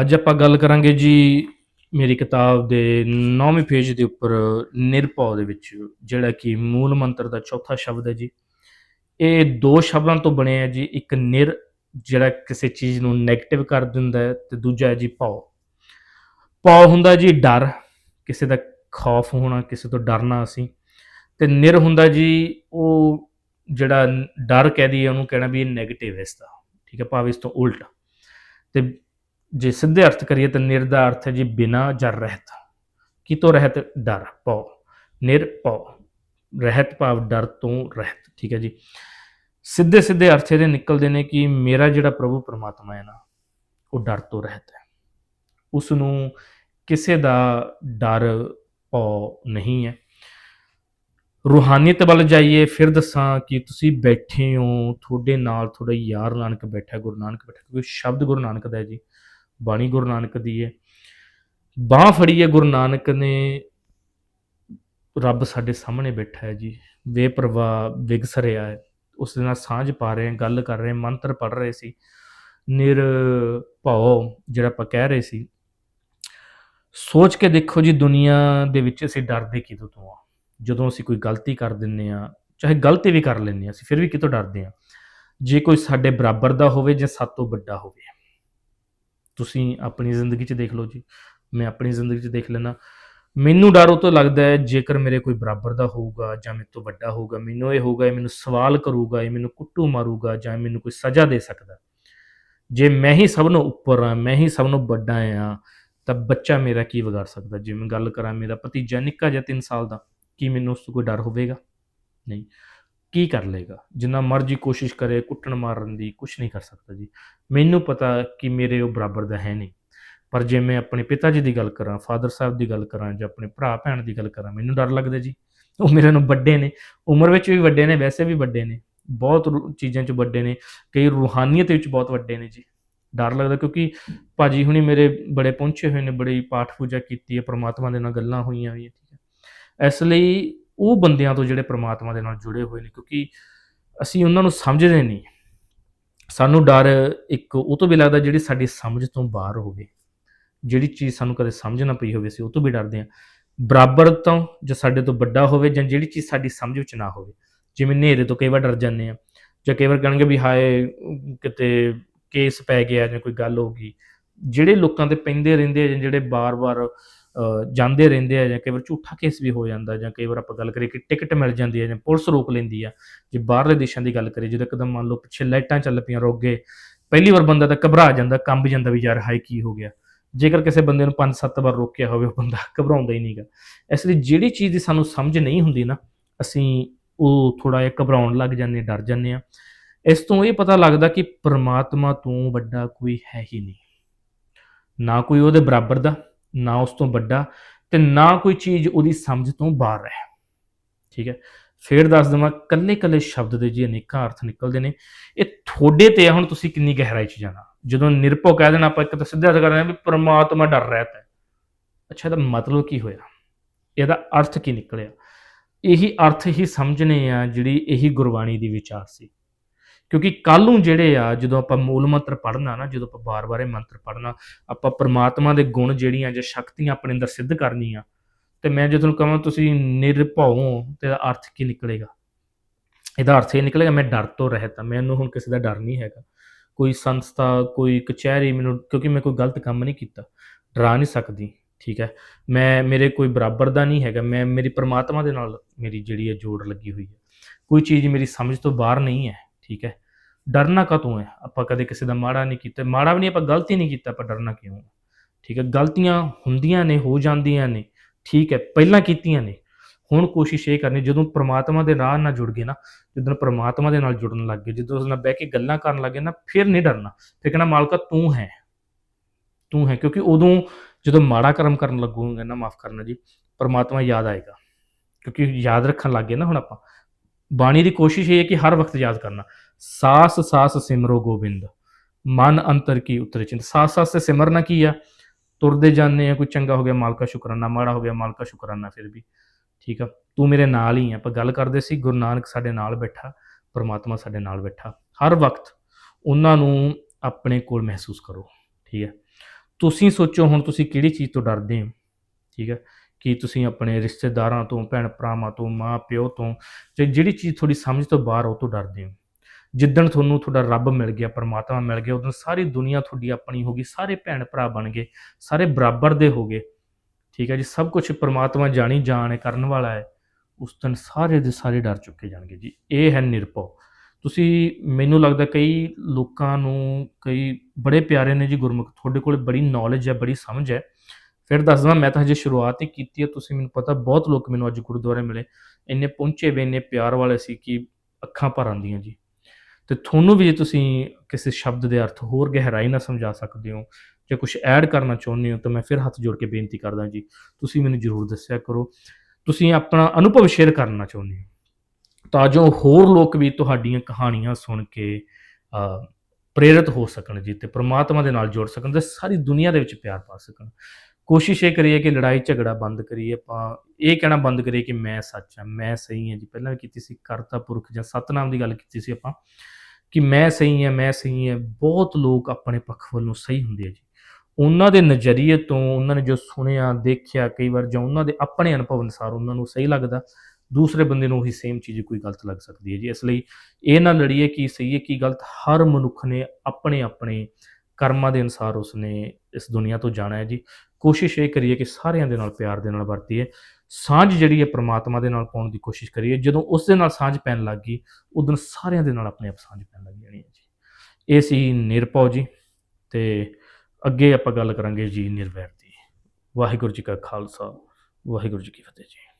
ਅੱਜ ਆਪਾਂ ਗੱਲ ਕਰਾਂਗੇ ਜੀ ਮੇਰੀ ਕਿਤਾਬ ਦੇ 9ਵੇਂ ਪੇਜ ਦੇ ਉੱਪਰ ਨਿਰਭਉ ਦੇ ਵਿੱਚ, ਜਿਹੜਾ ਕਿ ਮੂਲ ਮੰਤਰ ਦਾ ਚੌਥਾ ਸ਼ਬਦ ਹੈ ਜੀ। ਇਹ ਦੋ ਸ਼ਬਦਾਂ ਤੋਂ ਬਣਿਆ ਹੈ ਜੀ, ਇੱਕ ਨਿਰ, ਜਿਹੜਾ ਕਿਸੇ ਚੀਜ਼ ਨੂੰ 네ਗੇਟਿਵ ਕਰ ਦਿੰਦਾ ਹੈ, ਤੇ ਦੂਜਾ ਹੈ ਜੀ ਭਉ। ਭਉ ਹੁੰਦਾ ਜੀ ਡਰ, ਕਿਸੇ ਦਾ ਖੌਫ ਹੋਣਾ, ਕਿਸੇ ਤੋਂ ਡਰਨਾ ਅਸੀਂ। ਤੇ ਨਿਰ ਹੁੰਦਾ ਜੀ, ਉਹ ਜਿਹੜਾ ਡਰ ਕਹਿ ਦਈਏ, ਉਹਨੂੰ ਕਹਿਣਾ ਵੀ ਇਹ 네ਗੇਟਿਵ ਹੈ ਇਸ ਦਾ। ਠੀਕ ਹੈ, ਭਾਵ ਇਸ ਤੋਂ ਉਲਟ। ਤੇ ਜੇ ਸਿੱਧੇ ਅਰਥ ਕਰੀਏ ਤਾਂ ਨਿਰ ਦਾ ਅਰਥ ਹੈ ਜੀ ਬਿਨਾ ਜਾਂ ਰਹਿਤ। ਕਿਤੋਂ ਰਹਿਤ? ਡਰ, ਭਉ। ਨਿਰਭਉ ਰਹਿਤ ਭਾਵ ਡਰ ਤੋਂ ਰਹਿਤ, ਠੀਕ ਹੈ ਜੀ। ਸਿੱਧੇ ਸਿੱਧੇ ਅਰਥ ਇਹਦੇ ਨਿਕਲਦੇ ਨੇ ਕਿ ਮੇਰਾ ਜਿਹੜਾ ਪ੍ਰਭੂ ਪਰਮਾਤਮਾ ਹੈ ਨਾ, ਉਹ ਡਰ ਤੋਂ ਰਹਿਤ ਹੈ। ਉਸ ਨੂੰ ਕਿਸੇ ਦਾ ਡਰ, ਭਉ ਨਹੀਂ ਹੈ। ਰੂਹਾਨੀਅਤ ਵੱਲ ਜਾਈਏ, ਫਿਰ ਦੱਸਾਂ ਕਿ ਤੁਸੀਂ ਬੈਠੇ ਹੋ, ਤੁਹਾਡੇ ਨਾਲ ਤੁਹਾਡਾ ਯਾਰ ਨਾਨਕ ਬੈਠਾ, ਗੁਰੂ ਨਾਨਕ ਬੈਠਾ ਕਿਉਂਕਿ ਸ਼ਬਦ ਗੁਰੂ ਨਾਨਕ ਦਾ ਹੈ ਜੀ। ਬਾਣੀ ਗੁਰੂ ਨਾਨਕ ਦੀ ਹੈ। ਬਾਹ ਫੜੀ ਹੈ ਗੁਰੂ ਨਾਨਕ ਨੇ। ਰੱਬ ਸਾਡੇ ਸਾਹਮਣੇ ਬੈਠਾ ਹੈ ਜੀ। ਬੇਪਰਵਾਹ ਵਿਗਸ ਰਿਹਾ ਹੈ। ਉਸ ਦੇ ਨਾਲ ਸਾਂਝ ਪਾ ਰਹੇ ਹਾਂ, ਗੱਲ ਕਰ ਰਹੇ ਮੰਤਰ ਪੜ ਰਹੇ ਸੀ। ਨਿਰ ਭਉ ਜਿਹੜਾ ਆਪਾਂ ਕਹਿ ਰਹੇ ਸੀ। ਸੋਚ ਕੇ ਦੇਖੋ ਜੀ ਦੁਨੀਆ ਦੇ ਵਿੱਚ ਅਸੀਂ ਡਰਦੇ ਕਿਦੋਂ ਤੋਂ ਆ। ਜਦੋਂ ਅਸੀਂ ਕੋਈ ਗਲਤੀ ਕਰ ਦਿੰਨੇ ਆ ਚਾਹੇ ਗਲਤੀ ਵੀ ਕਰ ਲੈਂਦੇ ਆ ਅਸੀਂ ਫਿਰ ਵੀ ਕਿਤੋਂ ਡਰਦੇ ਆ ਜੇ ਕੋਈ ਸਾਡੇ ਬਰਾਬਰ ਦਾ ਹੋਵੇ ਜਾਂ ਸਾਤੋਂ ਵੱਡਾ ਹੋਵੇ। ਤੁਸੀਂ ਆਪਣੀ ਜ਼ਿੰਦਗੀ 'ਚ ਦੇਖ ਲਓ ਜੀ। ਮੈਂ ਆਪਣੀ ਜ਼ਿੰਦਗੀ 'ਚ ਦੇਖ ਲੈਣਾ ਮੈਨੂੰ ਡਰ ਉਹ ਤੋਂ ਲੱਗਦਾ ਹੈ, ਜੇਕਰ ਮੇਰੇ ਕੋਈ ਬਰਾਬਰ ਦਾ ਹੋਊਗਾ ਜਾਂ ਮੇਰੇ ਤੋਂ ਵੱਡਾ ਹੋਊਗਾ, ਮੈਨੂੰ ਇਹ ਹੋਊਗਾ, ਇਹ ਮੈਨੂੰ ਸਵਾਲ ਕਰੂਗਾ, ਇਹ ਮੈਨੂੰ ਕੁੱਟੂ ਮਾਰੂਗਾ ਜਾਂ ਮੈਨੂੰ ਕੋਈ ਸਜ਼ਾ ਦੇ ਸਕਦਾ। ਜੇ ਮੈਂ ਹੀ ਸਭ ਨੂੰ ਉੱਪਰ ਆ ਮੈਂ ਹੀ ਸਭ ਨੂੰ ਵੱਡਾ ਆ ਤਾਂ ਬੱਚਾ ਮੇਰਾ ਕੀ ਵਿਗਾੜ ਸਕਦਾ? ਜੇ ਮੈਂ ਗੱਲ ਕਰਾਂ, ਮੇਰਾ ਭਤੀਜਾ ਨਿੱਕਾ ਜਿਹਾ 3 ਸਾਲ ਦਾ, ਕੀ ਮੈਨੂੰ ਉਸ ਤੋਂ ਕੋਈ ਡਰ ਹੋਵੇਗਾ? ਨਹੀਂ। ਕੀ ਕਰ ਲੇਗਾ ਜਿੰਨਾ ਮਰਜ਼ੀ ਕੋਸ਼ਿਸ਼ ਕਰੇ, ਕੁੱਟਣ ਮਾਰਨ ਦੀ ਕੁਝ ਨਹੀਂ ਕਰ ਸਕਦਾ ਜੀ। ਮੈਨੂੰ ਪਤਾ ਕਿ ਮੇਰੇ ਉਹ ਬਰਾਬਰ ਦਾ ਹੈ ਨਹੀਂ। ਪਰ ਜੇ ਮੈਂ ਆਪਣੇ ਪਿਤਾ ਜੀ ਦੀ ਗੱਲ ਕਰਾਂ, ਫਾਦਰ ਸਾਹਿਬ ਦੀ ਗੱਲ ਕਰਾਂ ਜਾਂ ਆਪਣੇ ਭਰਾ ਭੈਣ ਦੀ ਗੱਲ ਕਰਾਂ, ਮੈਨੂੰ ਡਰ ਲੱਗਦਾ ਜੀ। ਉਹ ਮੇਰੇ ਨੂੰ ਵੱਡੇ ਨੇ। ਉਮਰ ਵਿੱਚ ਵੀ ਵੱਡੇ ਨੇ, ਵੈਸੇ ਵੀ ਵੱਡੇ ਨੇ। ਬਹੁਤ ਰੂ- ਚੀਜ਼ਾਂ 'ਚ ਵੱਡੇ ਨੇ। ਕਈ ਰੂਹਾਨੀਅਤ ਵਿੱਚ ਬਹੁਤ ਵੱਡੇ ਨੇ ਜੀ। ਡਰ ਲੱਗਦਾ ਕਿਉਂਕਿ ਭਾਜੀ ਹੁਣੀ ਮੇਰੇ ਬੜੇ ਪਹੁੰਚੇ ਹੋਏ ਨੇ, ਬੜੀ ਪਾਠ ਪੂਜਾ ਕੀਤੀ ਹੈ, ਪ੍ਰਮਾਤਮਾ ਦੇ ਨਾਲ ਗੱਲਾਂ ਹੋਈਆਂ ਹੋਈਆਂ, ਠੀਕ ਹੈ। ਇਸ ਲਈ ਉਹ ਬੰਦਿਆਂ ਤੋਂ ਜਿਹੜੇ ਪ੍ਰਮਾਤਮਾ ਦੇ ਨਾਲ ਜੁੜੇ ਹੋਏ ਨੇ, ਕਿਉਂਕਿ ਅਸੀਂ ਉਹਨਾਂ ਨੂੰ ਸਮਝਦੇ ਨਹੀਂ। ਸਾਨੂੰ ਡਰ ਇੱਕ ਉਹ ਤੋਂ ਵੀ ਲੱਗਦਾ ਜਿਹੜੀ ਸਾਡੀ ਸਮਝ ਤੋਂ ਬਾਹਰ ਹੋਵੇ। ਜਿਹੜੀ ਚੀਜ਼ ਸਾਨੂੰ ਕਦੇ ਸਮਝ ਨਾ ਪਈ ਹੋਵੇ, ਅਸੀਂ ਉਹ ਤੋਂ ਵੀ ਡਰਦੇ ਹਾਂ। ਬਰਾਬਰ ਤੋਂ ਜਾਂ ਸਾਡੇ ਤੋਂ ਵੱਡਾ ਹੋਵੇ ਜਾਂ ਜਿਹੜੀ ਚੀਜ਼ ਸਾਡੀ ਸਮਝ ਵਿੱਚ ਨਾ ਹੋਵੇ, ਜਿਵੇਂ ਹਨੇਰੇ ਤੋਂ ਕਈ ਵਾਰ ਡਰ ਜਾਂਦੇ ਆ ਜਾਂ ਕਈ ਵਾਰ ਕਹਿਣਗੇ ਵੀ ਹਾਏ, ਕਿਤੇ ਕੇਸ ਪੈ ਗਿਆ ਜਾਂ ਕੋਈ ਗੱਲ ਹੋ ਗਈ। ਜਿਹੜੇ ਲੋਕਾਂ ਤੇ ਪੈਂਦੇ ਰਹਿੰਦੇ ਜਾਂ ਜਿਹੜੇ ਬਾਰ-ਬਾਰ ਜਾਂਦੇ ਰਹਿੰਦੇ ਆ ਜਾਂ ਕਈ ਵਾਰ ਝੂਠਾ ਕੇਸ ਵੀ ਹੋ ਜਾਂਦਾ ਜਾਂ ਕਈ ਵਾਰ ਆਪਾਂ ਗੱਲ ਕਰੀਏ ਕਿ ਟਿਕਟ ਮਿਲ ਜਾਂਦੀ ਹੈ ਜਾਂ ਪੁਲਿਸ ਰੋਕ ਲੈਂਦੀ ਆ। ਜੇ ਬਾਹਰਲੇ ਦੇਸ਼ਾਂ ਦੀ ਗੱਲ ਕਰੀਏ, ਜਦੋਂ ਇੱਕਦਮ ਮੰਨ ਲਓ ਪਿੱਛੇ ਲਾਈਟਾਂ ਚੱਲ ਪਈਆਂ ਰੁਕ ਗਏ, ਪਹਿਲੀ ਵਾਰ ਬੰਦਾ ਤਾਂ ਘਬਰਾ ਜਾਂਦਾ, ਕੰਬ ਜਾਂਦਾ ਵੀ ਯਾਰ ਹਾਏ ਕੀ ਹੋ ਗਿਆ। ਜੇਕਰ ਕਿਸੇ ਬੰਦੇ ਨੂੰ 5-7 ਵਾਰ ਰੋਕਿਆ ਹੋਵੇ, ਉਹ ਬੰਦਾ ਘਬਰਾਉਂਦਾ ਹੀ ਨਹੀਂਗਾ। ਇਸ ਲਈ ਜਿਹੜੀ ਚੀਜ਼ ਦੀ ਸਾਨੂੰ ਸਮਝ ਨਹੀਂ ਹੁੰਦੀ ਨਾ, ਅਸੀਂ ਉਹ ਥੋੜਾ ਜਿਹਾ ਘਬਰਾਉਣ ਲੱਗ ਜਾਂਦੇ, ਡਰ ਜਾਂਦੇ ਆ। ਇਸ ਤੋਂ ਇਹ ਪਤਾ ਲੱਗਦਾ ਕਿ ਪ੍ਰਮਾਤਮਾ ਤੋਂ ਵੱਡਾ ਕੋਈ ਹੈ ਹੀ ਨਹੀਂ। ਨਾ ਕੋਈ ਉਹਦੇ ਬਰਾਬਰ ਦਾ ਨਾ ਉਸ ਤੋਂ ਵੱਡਾ ਤੇ ਨਾ ਕੋਈ ਚੀਜ਼ ਉਹਦੀ ਸਮਝ ਤੋਂ ਬਾਹਰ ਹੈ ਠੀਕ ਹੈ? ਫੇਰ ਦੱਸ ਦਵਾਂ ਕੱਲੇ ਕੱਲੇ ਸ਼ਬਦ ਦੇ ਜੀ ਅਨੇਕਾਂ ਅਰਥ ਨਿਕਲਦੇ ਨੇ, ਇਹ ਤੁਹਾਡੇ ਤੇ ਆ, ਹੁਣ ਤੁਸੀਂ ਕਿੰਨੀ ਗਹਿਰਾਈ 'ਚ ਜਾਣਾ। ਜਦੋਂ ਨਿਰਭਉ ਕਹਿ ਦੇਣਾ, ਆਪਾਂ ਇੱਕ ਤਾਂ ਸਿੱਧਾ ਅਰਥ ਕਰਦੇ ਹਾਂ ਵੀ ਪ੍ਰਮਾਤਮਾ ਡਰ ਰਹਿਤ ਹੈ। ਅੱਛਾ, ਇਹਦਾ ਮਤਲਬ ਕੀ ਹੋਇਆ? ਇਹਦਾ ਅਰਥ ਕੀ ਨਿਕਲਿਆ? ਇਹੀ ਅਰਥ ਹੀ ਸਮਝਣੇ ਆ ਜਿਹੜੀ ਇਹੀ ਗੁਰਬਾਣੀ ਦੀ ਵਿਚਾਰ ਸੀ। ਕਿਉਂਕਿ ਕੱਲ ਨੂੰ ਜਿਹੜੇ ਆ, ਜਦੋਂ ਆਪਾਂ ਮੂਲ ਮੰਤਰ ਪੜ੍ਹਨਾ ਨਾ, ਜਦੋਂ ਆਪਾਂ ਬਾਰ-ਬਾਰ ਇਹ ਮੰਤਰ ਪੜ੍ਹਨਾ, ਆਪਾਂ ਪਰਮਾਤਮਾ ਦੇ ਗੁਣ ਜਿਹੜੀਆਂ ਜਾਂ ਸ਼ਕਤੀਆਂ ਆਪਣੇ ਅੰਦਰ ਸਿੱਧ ਕਰਨੀਆਂ, ਤੇ ਮੈਂ ਜੇ ਤੁਹਾਨੂੰ ਕਹਾਂ ਤੁਸੀਂ ਨਿਰਭਉ, ਤੇ ਇਹਦਾ ਅਰਥ ਕੀ ਨਿਕਲੇਗਾ? ਇਹਦਾ ਅਰਥ ਇਹ ਨਿਕਲੇਗਾ, ਮੈਂ ਡਰ ਤੋਂ ਰਹਿਤ ਹਾਂ ਮੈਨੂੰ ਹੁਣ ਕਿਸੇ ਦਾ ਡਰ ਨਹੀਂ ਹੈਗਾ। ਕੋਈ ਸੰਸਥਾ, ਕੋਈ ਕਚਹਿਰੀ ਮੈਨੂੰ, ਕਿਉਂਕਿ ਮੈਂ ਕੋਈ ਗਲਤ ਕੰਮ ਨਹੀਂ ਕੀਤਾ, ਡਰਾ ਨਹੀਂ ਸਕਦੀ, ਠੀਕ ਹੈ? ਮੈਂ, ਮੇਰੇ ਕੋਈ ਬਰਾਬਰ ਦਾ ਨਹੀਂ ਹੈਗਾ, ਮੈਂ, ਮੇਰੀ ਪਰਮਾਤਮਾ ਦੇ ਨਾਲ ਮੇਰੀ ਜਿਹੜੀ ਹੈ ਜੋੜ ਲੱਗੀ ਹੋਈ ਹੈ। ਕੋਈ ਚੀਜ਼ ਮੇਰੀ ਸਮਝ ਤੋਂ ਬਾਹਰ ਨਹੀਂ ਹੈ। ਠੀਕ ਹੈ? ਡਰਨਾ ਕਾਹਤੋਂ ਹੈ? ਆਪਾਂ ਕਦੇ ਕਿਸੇ ਦਾ ਮਾੜਾ ਨਹੀਂ ਕੀਤਾ, ਮਾੜਾ ਵੀ ਨਹੀਂ, ਆਪਾਂ ਗਲਤੀ ਨਹੀਂ ਕੀਤਾ, ਆਪਾਂ ਡਰਨਾ ਕਿਉਂ? ਠੀਕ ਹੈ, ਗਲਤੀਆਂ ਹੁੰਦੀਆਂ ਨੇ, ਹੋ ਜਾਂਦੀਆਂ ਨੇ, ਠੀਕ ਹੈ, ਪਹਿਲਾਂ ਕੀਤੀਆਂ ਨੇ। ਹੁਣ ਕੋਸ਼ਿਸ਼ ਇਹ ਕਰਨੀ, ਜਦੋਂ ਪ੍ਰਮਾਤਮਾ ਦੇ ਰਾਹ ਨਾਲ ਜੁੜ ਗਏ ਨਾ, ਜਦੋਂ ਪ੍ਰਮਾਤਮਾ ਦੇ ਨਾਲ ਜੁੜਨ ਲੱਗ ਗਏ, ਜਦੋਂ ਉਸ ਨਾਲ ਬਹਿ ਕੇ ਗੱਲਾਂ ਕਰਨ ਲੱਗੇ ਨਾ, ਫਿਰ ਨਹੀਂ ਡਰਨਾ। ਫਿਰ ਕਹਿੰਦਾ ਮਾਲਕਾ, ਤੂੰ ਹੈ। ਤੂੰ ਹੈ, ਕਿਉਂਕਿ ਉਦੋਂ ਜਦੋਂ ਮਾੜਾ ਕਰਮ ਕਰਨ ਲੱਗੂਗਾ ਨਾ, ਮਾਫ ਕਰਨਾ ਜੀ, ਪਰਮਾਤਮਾ ਯਾਦ ਆਏਗਾ। ਕਿਉਂਕਿ ਯਾਦ ਰੱਖਣ ਲੱਗੇ ਨਾ ਹੁਣ ਆਪਾਂ। ਬਾਣੀ ਦੀ ਕੋਸ਼ਿਸ਼ ਇਹ ਹੈ ਕਿ ਹਰ ਵਕਤ ਯਾਦ ਕਰਨਾ। ਸਾਸ ਸਾਸ ਸਿਮਰੋ ਗੋਬਿੰਦ, ਮਨ ਅੰਤਰ ਕੀ ਉਤਰੇ ਚਿੰਤ। ਸਾਸ ਸਾਸ ਤੇ ਸਿਮਰਨਾ ਕੀ ਆ? ਤੁਰਦੇ ਜਾਂਦੇ ਆ, ਕੋਈ ਚੰਗਾ ਹੋ ਗਿਆ ਮਾਲਕਾ ਸ਼ੁਕਰਾਨਾ, ਮਾੜਾ ਹੋ ਗਿਆ ਮਾਲਕਾ ਸ਼ੁਕਰਾਨਾ ਫਿਰ ਵੀ। ਠੀਕ ਆ? ਤੂੰ ਮੇਰੇ ਨਾਲ ਹੀ ਆ। ਆਪਾਂ ਗੱਲ ਕਰਦੇ ਸੀ, ਗੁਰੂ ਨਾਨਕ ਸਾਡੇ ਨਾਲ ਬੈਠਾ, ਪਰਮਾਤਮਾ ਸਾਡੇ ਨਾਲ ਬੈਠਾ। ਹਰ ਵਕਤ ਉਹਨਾਂ ਨੂੰ ਆਪਣੇ ਕੋਲ ਮਹਿਸੂਸ ਕਰੋ। ਠੀਕ ਹੈ ਤੁਸੀਂ ਸੋਚੋ ਹੁਣ ਤੁਸੀਂ ਕਿਹੜੀ ਚੀਜ਼ ਤੋਂ ਡਰਦੇ ਹੋ? ਠੀਕ ਹੈ ਕਿ ਤੁਸੀਂ ਆਪਣੇ ਰਿਸ਼ਤੇਦਾਰਾਂ ਤੋਂ ਭੈਣ ਭਰਾਵਾਂ ਤੋਂ ਮਾਂ ਪਿਓ ਤੋਂ, ਤੇ ਜਿਹੜੀ ਚੀਜ਼ ਤੁਹਾਡੀ ਸਮਝ ਤੋਂ ਬਾਹਰ ਉਹ ਤੋਂ ਡਰਦੇ ਹੋ? ਜਿੱਦਣ ਤੁਹਾਨੂੰ ਤੁਹਾਡਾ ਰੱਬ ਮਿਲ ਗਿਆ, ਪਰਮਾਤਮਾ ਮਿਲ ਗਿਆ, ਉਦੋਂ ਸਾਰੀ ਦੁਨੀਆ ਤੁਹਾਡੀ ਆਪਣੀ ਹੋ ਗਈ, ਸਾਰੇ ਭੈਣ ਭਰਾ ਬਣ ਗਏ, ਸਾਰੇ ਬਰਾਬਰ ਦੇ ਹੋ ਗਏ। ਠੀਕ ਹੈ ਜੀ, ਸਭ ਕੁਝ ਪਰਮਾਤਮਾ ਜਾਣੀ ਜਾਣ ਹੈ, ਕਰਨ ਵਾਲਾ ਹੈ, ਉਸ ਦਿਨ ਸਾਰੇ ਦੇ ਸਾਰੇ ਡਰ ਚੁੱਕੇ ਜਾਣਗੇ ਜੀ। ਇਹ ਹੈ ਨਿਰਭਉ। ਤੁਸੀਂ, ਮੈਨੂੰ ਲੱਗਦਾ ਕਈ ਲੋਕਾਂ ਨੂੰ, ਕਈ ਬੜੇ ਪਿਆਰੇ ਨੇ ਜੀ ਗੁਰਮੁਖ, ਤੁਹਾਡੇ ਕੋਲ ਬੜੀ ਨੌਲੇਜ ਹੈ, ਬੜੀ ਸਮਝ ਹੈ। ਫਿਰ ਦੱਸਦਾ ਮੈਂ ਤਾਂ ਹਜੇ ਸ਼ੁਰੂਆਤ ਹੀ ਕੀਤੀ ਹੈ, ਤੁਸੀਂ ਮੈਨੂੰ ਪਤਾ ਬਹੁਤ ਲੋਕ ਮੈਨੂੰ ਅੱਜ ਗੁਰਦੁਆਰੇ ਮਿਲੇ, ਇੰਨੇ ਪਹੁੰਚੇ ਵੇ, ਇੰਨੇ ਪਿਆਰ ਵਾਲੇ ਸੀ ਕਿ ਅੱਖਾਂ ਭਰ ਆਉਂਦੀਆਂ ਜੀ। ਤੇ ਤੁਹਾਨੂੰ ਵੀ ਜੇ ਤੁਸੀਂ ਕਿਸੇ ਸ਼ਬਦ ਦੇ ਅਰਥ ਹੋਰ ਗਹਿਰਾਈ ਨਾਲ ਸਮਝਾ ਸਕਦੇ ਹੋ ਜਾਂ ਕੁਝ ਐਡ ਕਰਨਾ ਚਾਹੁੰਦੇ ਹੋ ਤਾਂ ਮੈਂ ਫਿਰ ਹੱਥ ਜੋੜ ਕੇ ਬੇਨਤੀ ਕਰਦਾ ਜੀ, ਤੁਸੀਂ ਮੈਨੂੰ ਜ਼ਰੂਰ ਦੱਸਿਆ ਕਰੋ। ਤੁਸੀਂ ਆਪਣਾ ਅਨੁਭਵ ਸ਼ੇਅਰ ਕਰਨਾ ਚਾਹੁੰਦੇ ਹੋ। ਤਾਂ ਜੋ ਹੋਰ ਲੋਕ ਵੀ ਤੁਹਾਡੀਆਂ ਕਹਾਣੀਆਂ ਸੁਣ ਕੇ ਪ੍ਰੇਰਿਤ ਹੋ ਸਕਣ ਜੀ ਤੇ ਪ੍ਰਮਾਤਮਾ ਦੇ ਨਾਲ ਜੁੜ ਸਕਣ ਤੇ ਸਾਰੀ ਦੁਨੀਆ ਦੇ ਵਿੱਚ ਪਿਆਰ ਪਾ ਸਕਣ। ਕੋਸ਼ਿਸ਼ ਇਹ ਕਰੀਏ ਕਿ ਲੜਾਈ ਝਗੜਾ ਬੰਦ ਕਰੀਏ, ਆਪਾਂ ਇਹ ਕਹਿਣਾ ਬੰਦ ਕਰੀਏ ਕਿ ਮੈਂ ਸੱਚ ਹਾਂ, ਮੈਂ ਸਹੀ ਹਾਂ ਜੀ। ਪਹਿਲਾਂ ਕੀਤੀ ਸੀ ਕਰਤਾ ਪੁਰਖ ਜਾਂ ਸਤਨਾਮ ਦੀ ਗੱਲ ਕੀਤੀ ਸੀ ਆਪਾਂ ਕਿ ਮੈਂ ਸਹੀ ਹਾਂ, ਮੈਂ ਸਹੀ ਹਾਂ। ਬਹੁਤ ਲੋਕ ਆਪਣੇ ਪੱਖ ਵੱਲੋਂ ਸਹੀ ਹੁੰਦੇ ਆ ਜੀ। ਉਹਨਾਂ ਦੇ ਨਜ਼ਰੀਏ ਤੋਂ ਉਹਨਾਂ ਨੇ ਜੋ ਸੁਣਿਆ, ਦੇਖਿਆ ਕਈ ਵਾਰ ਜਾਂ ਉਹਨਾਂ ਦੇ ਆਪਣੇ ਅਨੁਭਵ ਅਨੁਸਾਰ ਉਹਨਾਂ ਨੂੰ ਸਹੀ ਲੱਗਦਾ, ਦੂਸਰੇ ਬੰਦੇ ਨੂੰ ਉਹੀ ਸੇਮ ਚੀਜ਼ ਕੋਈ ਗਲਤ ਲੱਗ ਸਕਦੀ ਹੈ ਜੀ। ਇਸ ਲਈ ਇਹ ਨਾ ਲੜੀਏ ਕਿ ਸਹੀ ਹੈ ਕਿ ਗਲਤ, ਹਰ ਮਨੁੱਖ ਨੇ ਆਪਣੇ ਆਪਣੇ ਕਰਮਾਂ ਦੇ ਅਨੁਸਾਰ ਉਸਨੇ ਇਸ ਦੁਨੀਆ ਤੋਂ ਜਾਣਾ ਹੈ ਜੀ। ਕੋਸ਼ਿਸ਼ ਇਹ ਕਰੀਏ ਕਿ ਸਾਰਿਆਂ ਦੇ ਨਾਲ ਪਿਆਰ ਦੇ ਨਾਲ ਵਰਤੀਏ। ਸਾਂਝ ਜਿਹੜੀ ਹੈ ਪ੍ਰਮਾਤਮਾ ਦੇ ਨਾਲ ਪਾਉਣ ਦੀ ਕੋਸ਼ਿਸ਼ ਕਰੀਏ। ਜਦੋਂ ਉਸ ਦੇ ਨਾਲ ਸਾਂਝ ਪੈਣ ਲੱਗ ਗਈ ਉਦੋਂ ਸਾਰਿਆਂ ਦੇ ਨਾਲ ਆਪਣੇ ਆਪ ਸਾਂਝ ਪੈਣ ਲੱਗ ਜਾਣੀ ਹੈ ਜੀ। ਇਹ ਸੀ ਨਿਰਭਉ ਜੀ ਤੇ ਅੱਗੇ ਆਪਾਂ ਗੱਲ ਕਰਾਂਗੇ ਜੀ ਨਿਰਵੈਰ ਦੀ ਵਾਹਿਗੁਰੂ ਜੀ ਕਾ ਖਾਲਸਾ, ਵਾਹਿਗੁਰੂ ਜੀ ਕੀ ਫਤਿਹ ਜੀ।